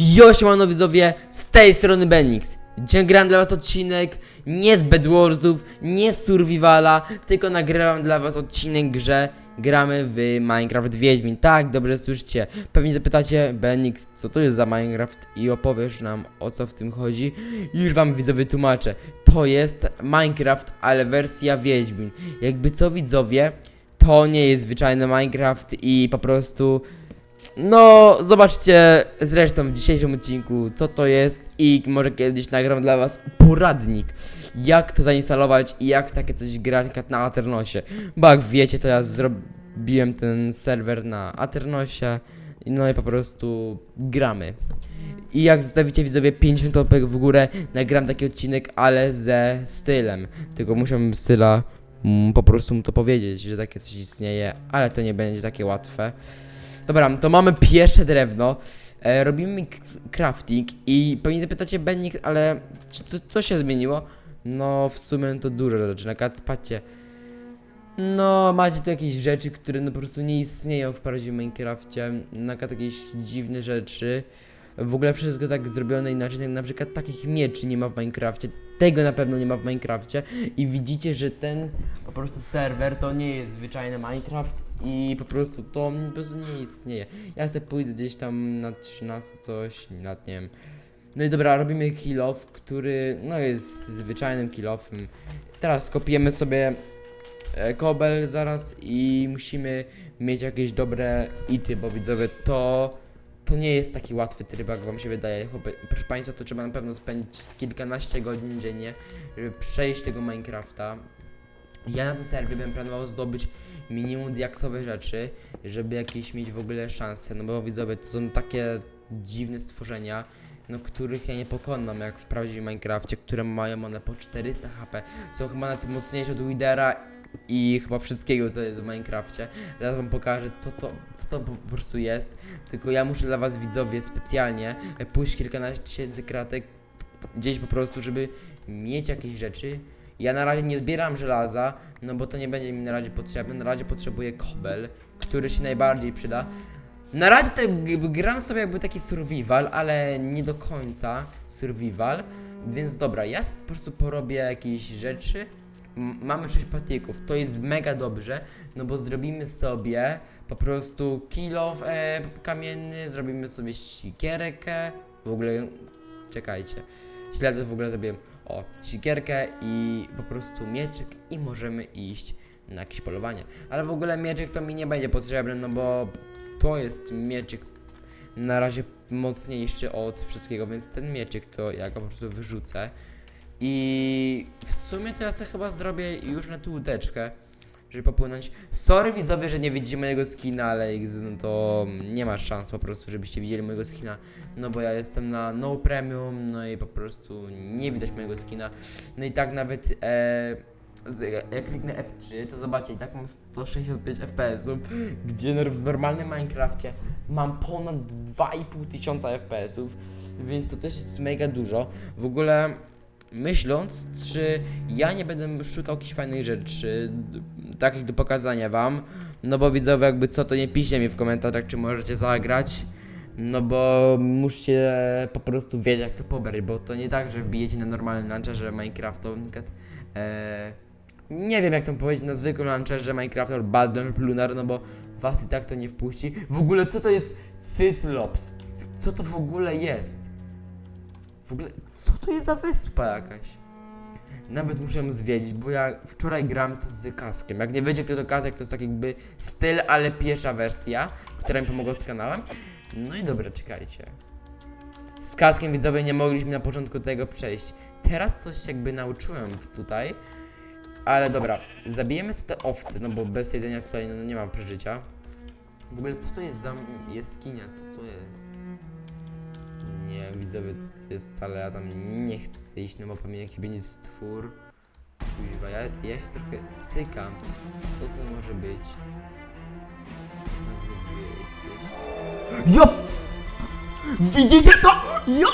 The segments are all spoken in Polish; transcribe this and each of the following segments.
Jo, siemano widzowie, z tej strony Benix. Dzisiaj gram dla was odcinek nie z Bedwarsów, nie z Survivala, tylko nagrywam dla was odcinek grze gramy w Minecraft Wiedźmin. Tak, dobrze słyszycie. Pewnie zapytacie, Benix, co to jest za Minecraft i opowiesz nam o co w tym chodzi. Już wam widzowie tłumaczę. To jest Minecraft, ale wersja Wiedźmin. Jakby co widzowie, to nie jest zwyczajny Minecraft i po prostu no, zobaczcie zresztą w dzisiejszym odcinku, co to jest i może kiedyś nagram dla was poradnik, jak to zainstalować i jak takie coś grać na Aternosie. Bo jak wiecie, to ja zrobiłem ten serwer na Aternosie, no i po prostu gramy. I jak zostawicie widzowie 50 łapek w górę, nagram taki odcinek, ale ze stylem. Tylko musiałbym styla mm, po prostu mu to powiedzieć, że takie coś istnieje, ale to nie będzie takie łatwe. Dobra, to mamy pierwsze drewno. E, robimy crafting i pewnie zapytacie Bennik, ale czy to, co się zmieniło? No, w sumie to dużo rzeczy. Na przykład, patrzcie. No, macie tu jakieś rzeczy, które no po prostu nie istnieją w prawdziwym Minecrafcie. Na przykład jakieś dziwne rzeczy. W ogóle wszystko tak zrobione inaczej. Na przykład takich mieczy nie ma w Minecrafcie. Tego na pewno nie ma w Minecrafcie. I widzicie, że ten po prostu serwer to nie jest zwyczajny Minecraft i po prostu to po prostu nie istnieje. Ja sobie pójdę gdzieś tam na 13 coś, nad nie wiem. No i dobra, robimy kill off, który no jest zwyczajnym kill offem. Teraz kopiemy sobie e, kobel zaraz i musimy mieć jakieś dobre ity, bo widzowie to to nie jest taki łatwy tryb, jak wam się wydaje. Chłopie- Proszę Państwa, to trzeba na pewno spędzić kilkanaście godzin dziennie, żeby przejść tego Minecrafta. Ja na tym serwie bym planował zdobyć minimum diaksowe rzeczy, żeby jakieś mieć w ogóle szanse, no bo widzowie, to są takie dziwne stworzenia, no których ja nie pokonam, jak w prawdziwym Minecrafcie, które mają one po 400 HP, są chyba nawet mocniejsze od Widera i chyba wszystkiego, co jest w Minecrafcie. Zaraz wam pokażę, co to, co to po prostu jest, tylko ja muszę dla was widzowie specjalnie e, pójść kilkanaście tysięcy kratek gdzieś po prostu, żeby mieć jakieś rzeczy. Ja na razie nie zbieram żelaza, no bo to nie będzie mi na razie potrzebne. Na razie potrzebuję kobel, który się najbardziej przyda. Na razie to gram sobie jakby taki survival, ale nie do końca survival. Więc dobra, ja po prostu porobię jakieś rzeczy. Mamy 6 patyków, to jest mega dobrze, no bo zrobimy sobie po prostu kilo e, kamienny, zrobimy sobie sikierkę, w ogóle, czekajcie, źle to w ogóle zrobiłem, o, sikierkę i po prostu mieczyk i możemy iść na jakieś polowanie. Ale w ogóle mieczyk to mi nie będzie potrzebny, no bo to jest mieczyk na razie mocniejszy od wszystkiego, więc ten mieczyk to ja go po prostu wyrzucę. I w sumie to ja sobie chyba zrobię już na tu łódeczkę, żeby popłynąć. Sorry widzowie, że nie widzicie mojego skina, ale no to nie ma szans po prostu, żebyście widzieli mojego skina. No bo ja jestem na no premium, no i po prostu nie widać mojego skina. No i tak nawet e, jak kliknę F3, to zobaczcie, i tak mam 165 FPS-ów, gdzie w normalnym Minecrafcie mam ponad 2,5 tysiąca FPS-ów, więc to też jest mega dużo. W ogóle myśląc, czy ja nie będę szukał jakichś fajnych rzeczy, takich do pokazania wam, no bo widzowie jakby co, to nie piszcie mi w komentarzach, czy możecie zagrać, no bo musicie po prostu wiedzieć jak to pobrać, bo to nie tak, że wbijecie na normalnym launcherze Minecrafta, e, nie wiem jak to powiedzieć, na zwykłym launcherze Minecrafta albo Baldurn Lunar, no bo was i tak to nie wpuści. W ogóle co to jest Cyslops? Co to w ogóle jest? W ogóle, co to jest za wyspa jakaś? Nawet muszę ją zwiedzić, bo ja wczoraj gram to z kaskiem. Jak nie wiecie, kto to kasek, to jest tak jakby styl, ale pierwsza wersja, która mi pomogła z kanałem. No i dobra, czekajcie. Z kaskiem widzowie nie mogliśmy na początku tego przejść. Teraz coś jakby nauczyłem tutaj. Ale dobra, zabijemy sobie te owce, no bo bez jedzenia tutaj no, nie ma przeżycia. W ogóle co to jest za jaskinia? Co to jest? Nie, widzowie, to jest, ale ja tam nie chcę iść, no bo pewnie jakiś będzie stwór. Kuźwa, ja, ja się trochę cykam. Co to może być? Ja! Widzicie to? Ja!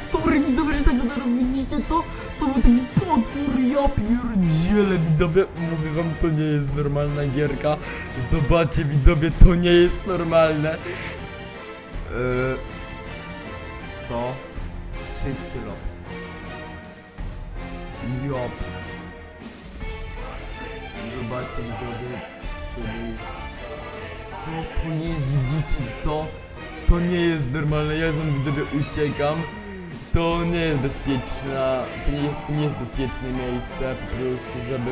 Sorry widzowie, że tak zadałem, widzicie to? To był taki potwór, ja pierdzielę widzowie, mówię wam, to nie jest normalna gierka. Zobaczcie widzowie, to nie jest normalne. Eee, co? Cycylops. Jop. Zobaczcie widzowie, to jest... Co to jest? Widzicie to? To nie jest normalne, ja stąd widzowie uciekam. To nie jest bezpieczna, to nie jest, to nie jest bezpieczne miejsce po prostu, żeby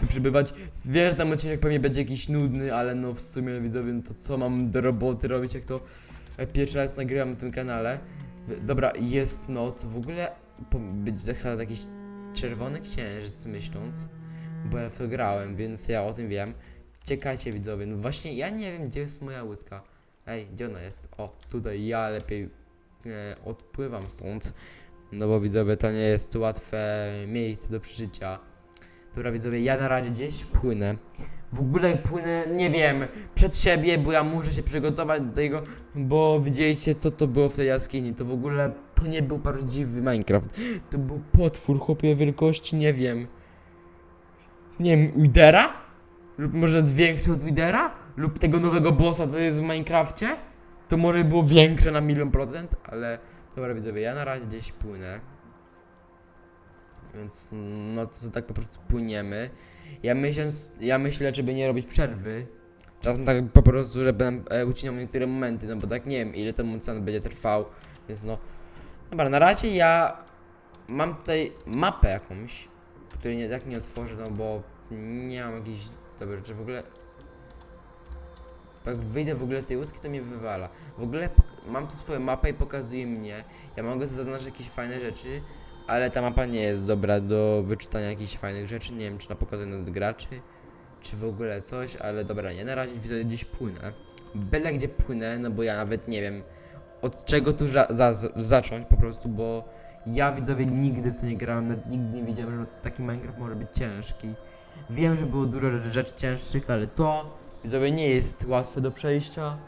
tu przebywać. Wiesz, tam odcinek pewnie będzie jakiś nudny, ale no w sumie widzowie, no to co mam do roboty robić, jak to pierwszy raz nagrywam na tym kanale. Dobra, jest noc, w ogóle być za jakiś czerwony księżyc myśląc, bo ja w to grałem, więc ja o tym wiem. Czekajcie widzowie, no właśnie ja nie wiem gdzie jest moja łódka. Ej, gdzie ona jest? O, tutaj ja lepiej e, odpływam stąd. No bo widzowie, to nie jest łatwe miejsce do przeżycia. Dobra widzowie, ja na razie gdzieś płynę. W ogóle płynę, nie wiem, przed siebie, bo ja muszę się przygotować do tego, bo widzieliście co to było w tej jaskini. To w ogóle, to nie był prawdziwy Minecraft. To był potwór, chłopie wielkości, nie wiem. Nie wiem, Widera? Lub może większy od Widera? Lub tego nowego bossa, co jest w Minecrafcie? To może było większe na milion procent, ale dobra widzowie, ja na razie gdzieś płynę. Więc no to tak po prostu płyniemy. Ja myślę, ja myślę, żeby nie robić przerwy. Czasem tak po prostu, żeby e, ucinał niektóre momenty, no bo tak nie wiem ile ten ocean będzie trwał, więc no. Dobra, na razie ja mam tutaj mapę jakąś, której nie, tak nie otworzę, no bo nie mam jakiejś... Dobra, czy w ogóle... Jak wyjdę w ogóle z tej łódki, to mnie wywala. W ogóle mam tu swoją mapę i pokazuje mnie. Ja mogę zaznaczyć jakieś fajne rzeczy, ale ta mapa nie jest dobra do wyczytania jakichś fajnych rzeczy. Nie wiem, czy na pokazuje nad graczy, czy w ogóle coś, ale dobra, nie. Na razie widzę gdzieś płynę. Byle gdzie płynę, no bo ja nawet nie wiem od czego tu za za zacząć po prostu, bo ja widzowie nigdy w to nie grałem, nawet nigdy nie wiedziałem, że taki Minecraft może być ciężki. Wiem, że było dużo rzeczy cięższych, ale to widzowie nie jest łatwe do przejścia.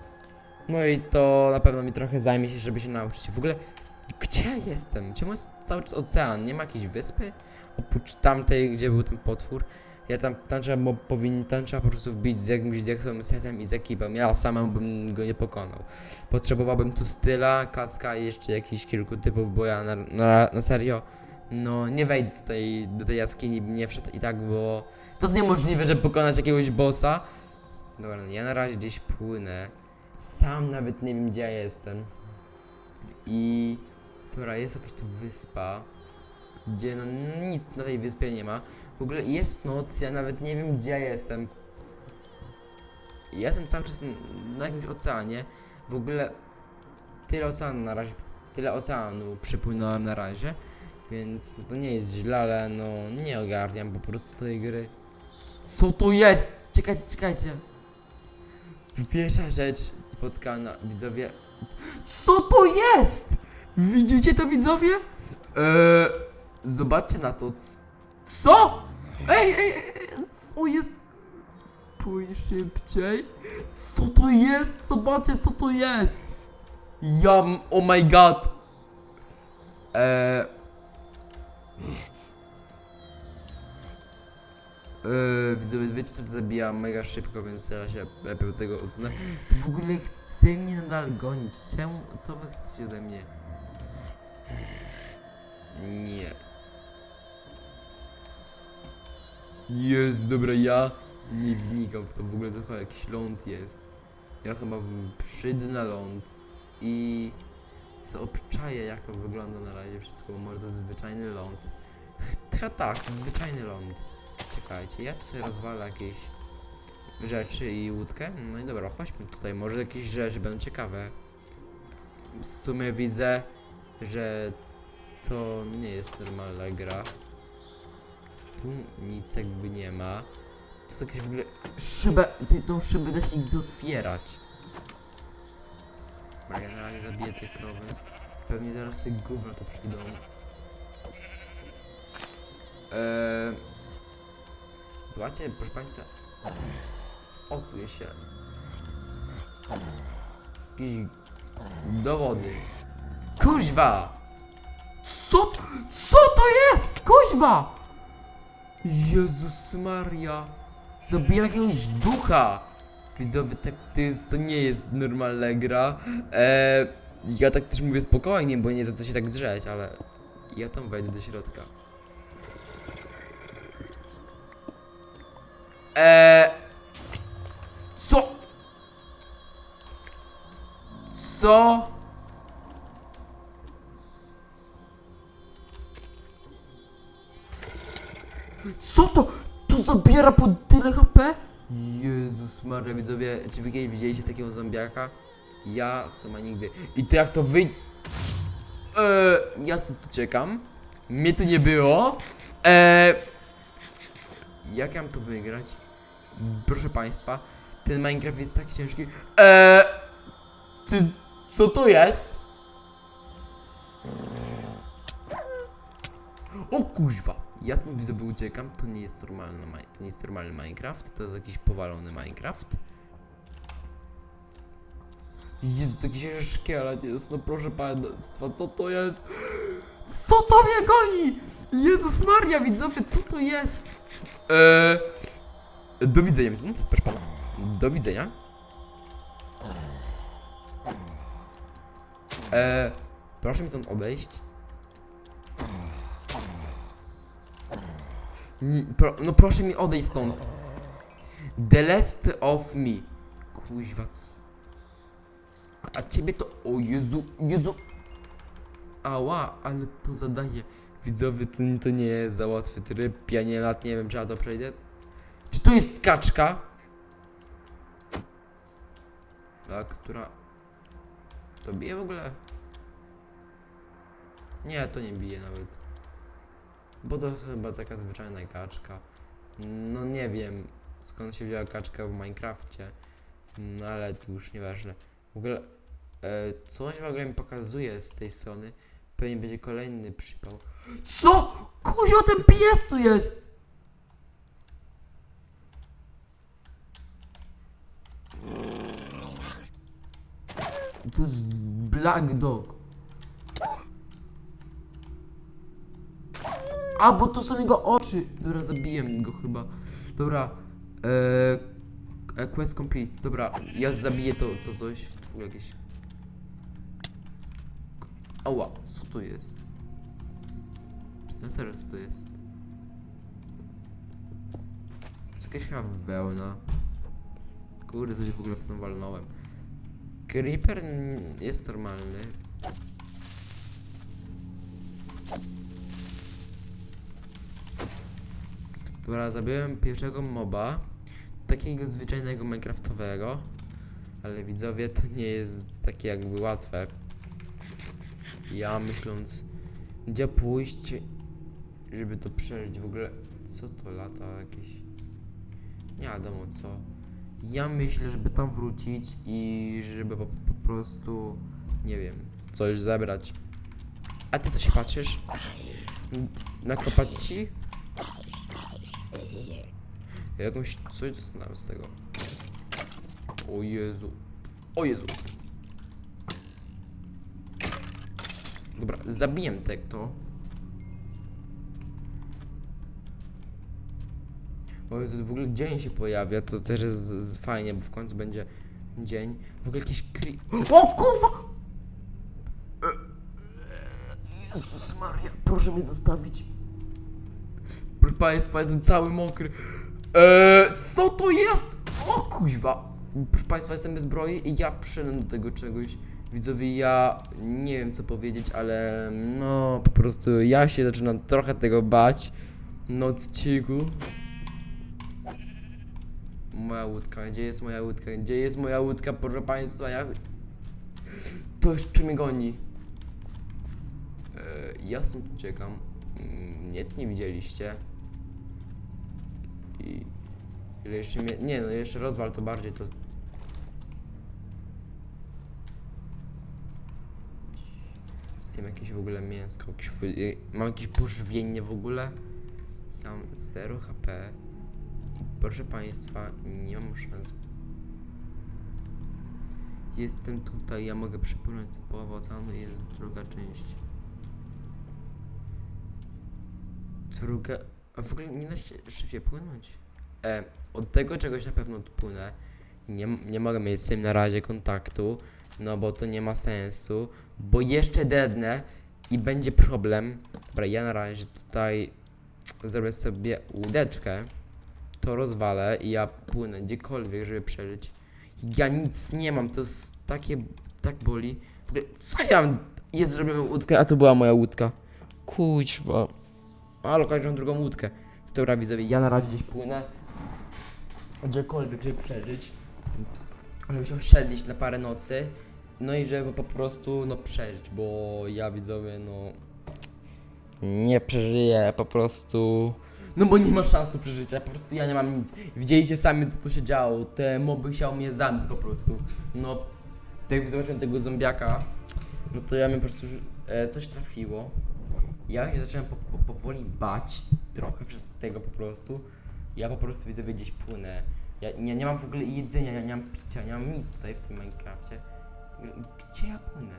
No i to na pewno mi trochę zajmie się, żeby się nauczyć. W ogóle, gdzie ja jestem? Czemu jest cały czas ocean? Nie ma jakiejś wyspy? Oprócz tamtej, gdzie był ten potwór. Ja tam, tam trzeba, bo powinien, tam trzeba po prostu wbić z jakimś diaksowym setem i z ekipą. Ja samemu bym go nie pokonał. Potrzebowałbym tu styla, kaska i jeszcze jakichś kilku typów, bo ja na, na, na serio, no nie wejdę tutaj do tej jaskini, nie wszedł i tak, bo to jest niemożliwe, żeby pokonać jakiegoś bossa. Dobra, no ja na razie gdzieś płynę. Sam nawet nie wiem, gdzie ja jestem. I... Jest jakaś tu wyspa, gdzie no nic na tej wyspie nie ma. W ogóle jest noc, ja nawet nie wiem, gdzie ja jestem. Ja jestem cały czas na jakimś oceanie. W ogóle tyle oceanu na razie, tyle oceanu przypłynąłem na razie, więc no to nie jest źle, ale no nie ogarniam po prostu tej gry. Co to jest? Czekajcie, czekajcie. Pierwsza rzecz spotkana, widzowie. Co to jest? Widzicie to widzowie? Eee, zobaczcie na to. Co? Ej, ej, ej, co jest? Płyń szybciej. Co to jest? Zobaczcie, co to jest. Jam, oh my god. Eee. Eee, widzowie, wiecie co zabija mega szybko, więc ja się lepiej tego odsunę. W ogóle chce mnie nadal gonić. Czemu? Co wy chcecie ode mnie? Nie. Jest, dobra, ja nie wnikam w to, w ogóle to chyba jakiś ląd jest. Ja chyba bym przyjdę na ląd i co obczaję jak to wygląda na razie wszystko, bo może to zwyczajny ląd. Chyba tak, zwyczajny ląd. Czekajcie, ja tu sobie rozwalę jakieś rzeczy i łódkę. No i dobra, chodźmy tutaj, może jakieś rzeczy będą ciekawe. W sumie widzę, że to nie jest normalna gra. Tu nic jakby nie ma. To jest jakieś w ogóle... Szybę, ty, tą szybę da się nigdy otwierać. Dobra, ja na razie zabiję te krowy. Pewnie zaraz te gówno to przyjdą. Eee... Słuchajcie, proszę Państwa. Odsuję się. I... Do wody. Kuźwa! Co? Co to jest? Kuźwa! Jezus Maria! Zabija jakiegoś ducha! Widzowie, tak to, jest, to nie jest normalna gra. Eee, Ja tak też mówię spokojnie, bo nie za co się tak drzeć, ale ja tam wejdę do środka. Eee... Co? Co? Co to? To zabiera po tyle HP? Jezus Maria, widzowie, czy wy kiedyś widzieliście takiego zombiaka? Ja chyba nigdy. I to jak to wyjdzie... Eee, ja tu czekam. Mnie tu nie było. Eee, jak ja mam to wygrać? Proszę państwa, ten Minecraft jest tak ciężki. Eee, ty, co to jest? O kuźwa! Ja stąd widzę, uciekam. To nie jest normalny, to nie jest normalny Minecraft. To jest jakiś powalony Minecraft. Jezu, to jakiś szkielet jest, no proszę państwa, co to jest? Co to mnie goni? Jezus Maria, widzowie, co to jest? Eee, do widzenia, stąd, proszę pana. Do widzenia. Eee, proszę mi stąd odejść. Pro, no proszę mi odejść stąd. The last of me. Kuźwa. A ciebie to... O Jezu, Jezu. Ała, ale to zadaje. Widzowie, to, to nie jest za łatwy tryb. Ja nie lat nie wiem, czy ja to przejdę. Czy to jest kaczka? Ta, która... To bije w ogóle? Nie, to nie bije nawet. Bo to chyba taka zwyczajna kaczka. No nie wiem skąd się wzięła kaczka w Minecrafcie. No ale to już nieważne. W ogóle e, coś w ogóle mi pokazuje z tej strony. Pewnie będzie kolejny przypał. Co? Kuzio, ten pies tu jest! To jest Black Dog. A, bo to są jego oczy. Dobra, zabiję go chyba. Dobra. Eee, quest complete. Dobra, ja zabiję to, to coś. Tu jakieś. Ała, co to jest? Na serio, co to jest? Jest jakaś chyba wełna. Kurde, coś w ogóle w tym walnąłem. Creeper jest normalny. Dobra, zabiłem pierwszego moba. Takiego zwyczajnego minecraftowego. Ale widzowie, to nie jest takie jakby łatwe. Ja myśląc, gdzie pójść, żeby to przeżyć w ogóle. Co to lata jakieś? Nie wiadomo co. Ja myślę, żeby tam wrócić i żeby po, po prostu, nie wiem, coś zabrać. A ty co się patrzysz? Nakopać ci? Ja Jakąś coś dostałem z tego. O Jezu. O Jezu. Dobra, zabiję te to. O Jezu, w ogóle dzień się pojawia, to też jest fajnie, bo w końcu będzie dzień. W ogóle jakiś kri... O kurwa! Jezus Maria, proszę mnie zostawić. Państwa, jestem cały mokry. Eee, co to jest? O kuźwa. Proszę Państwa, jestem bez i ja przyszedłem do tego czegoś. Widzowie, ja nie wiem co powiedzieć, ale no po prostu ja się zaczynam trochę tego bać. No odcinku. Moja łódka, gdzie jest moja łódka? Gdzie jest moja łódka, proszę Państwa? Ja... To jeszcze mnie goni. Eee, ja stąd uciekam. Mm, Nie, nie widzieliście. I ile jeszcze mnie. Nie no, jeszcze rozwal to bardziej to. Zjem jakieś w ogóle mięsko, jakieś, y, mam jakieś pożywienie w ogóle. Mam 0 HP. Proszę Państwa, nie mam szans. Jestem tutaj, ja mogę przepłynąć po oceanu jest druga część. Druga. A w ogóle nie da się szybciej płynąć. E, od tego czegoś na pewno odpłynę. Nie, nie mogę mieć z tym na razie kontaktu. no bo to nie ma sensu, bo jeszcze dednę i będzie problem. Dobra, ja na razie tutaj zrobię sobie łódeczkę, to rozwalę i ja płynę gdziekolwiek, żeby przeżyć. Ja nic nie mam, to jest takie, tak boli. W ogóle, co ja mam? Jest, zrobiłem łódkę, a to była moja łódka. Kuźwa. Ale każdą drugą łódkę. Dobra, widzowie, ja na razie gdzieś płynę. Gdziekolwiek, żeby przeżyć. Żeby się osiedlić na parę nocy. No i żeby po prostu, no przeżyć, bo ja widzowie, no... Nie przeżyję, po prostu... No bo nie ma szans do przeżycia, po prostu ja nie mam nic. Widzieliście sami co tu się działo, te moby chciały mnie zabić po prostu. No, to jak zobaczyłem tego zombiaka, no to ja mnie po prostu e, coś trafiło. Ja się zacząłem po, po, powoli bać trochę wszystkiego po prostu. Ja po prostu widzę gdzieś płynę. Ja nie, nie mam w ogóle jedzenia, ja nie mam picia, nie mam nic tutaj w tym Minecrafcie. Gdzie ja płynę?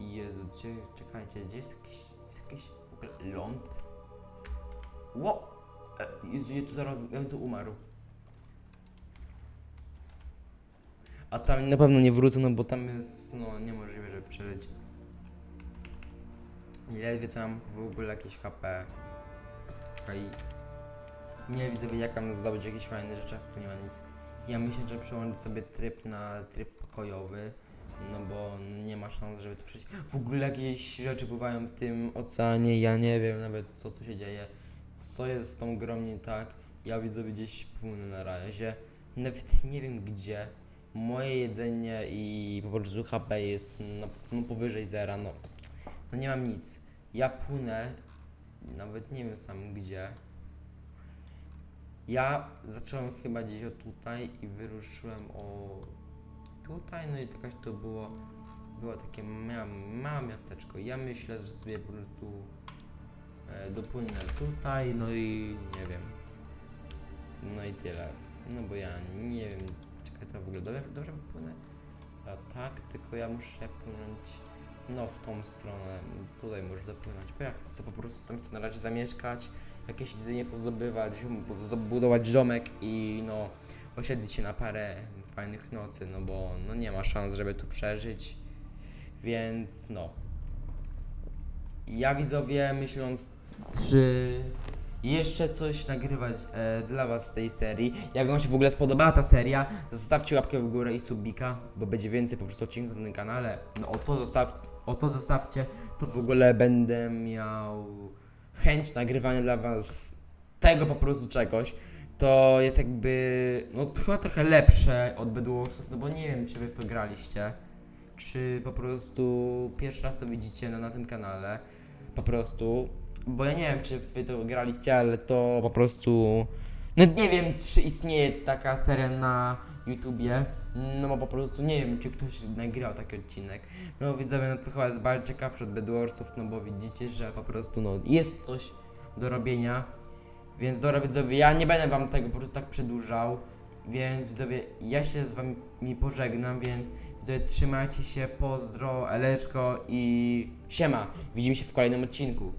Jezu, gdzie, czekajcie, gdzie jest jakiś, jest jakiś w ogóle ląd? Ło! E, Jezu, ja tu zaraz, ja tu umarł. A tam na pewno nie wrócę, no bo tam jest, no, niemożliwe, żeby przeżyć. Ledwie co mam w ogóle jakieś HP. Czekaj. Nie widzę, jak mam zdobyć jakieś fajne rzeczy, tu nie ma nic. Ja myślę, że przełączę sobie tryb na tryb pokojowy, no bo nie ma szans, żeby tu przejść. W ogóle jakieś rzeczy pływają w tym oceanie, ja nie wiem nawet co tu się dzieje. Co jest z tą grą nie tak? Ja widzę gdzieś płynę na razie. Nawet nie wiem gdzie. Moje jedzenie i po prostu HP jest no, no powyżej zera, no. No nie mam nic. Ja płynę, nawet nie wiem sam gdzie. Ja zacząłem chyba gdzieś o tutaj i wyruszyłem o tutaj, no i jakaś to było, było takie małe, miasteczko. Ja myślę, że sobie po prostu e, dopłynę tutaj, no i nie wiem. No i tyle. No bo ja nie wiem, czekaj, to w ogóle dobrze, dobrze płynę? A tak, tylko ja muszę płynąć no w tą stronę, tutaj może dopłynąć, bo ja chcę po prostu tam sobie na razie zamieszkać, jakieś jedzenie pozdobywać, budować domek i no osiedlić się na parę fajnych nocy, no bo no nie ma szans, żeby tu przeżyć, więc no. Ja widzowie myśląc, czy jeszcze coś nagrywać e, dla was z tej serii. Jak wam się w ogóle spodobała ta seria, zostawcie łapkę w górę i subika, bo będzie więcej po prostu odcinków na tym kanale. No o to, zostaw, o to zostawcie, to w ogóle będę miał chęć nagrywania dla was tego po prostu czegoś. To jest jakby, no chyba trochę lepsze od Bedwarsów, no bo nie wiem, czy wy w to graliście. Czy po prostu pierwszy raz to widzicie na, na tym kanale. Po prostu. Bo ja nie wiem, czy wy to graliście, ale to po prostu. No nie wiem, czy istnieje taka seria na YouTubie. No bo po prostu nie wiem, czy ktoś nagrał taki odcinek. No widzowie, no to chyba jest bardzo ciekawsze od Bedwarsów, no bo widzicie, że po prostu no jest coś do robienia. Więc dobra widzowie, ja nie będę wam tego po prostu tak przedłużał. Więc widzowie, ja się z wami pożegnam, więc widzowie, trzymajcie się, pozdro, eleczko i siema. Widzimy się w kolejnym odcinku.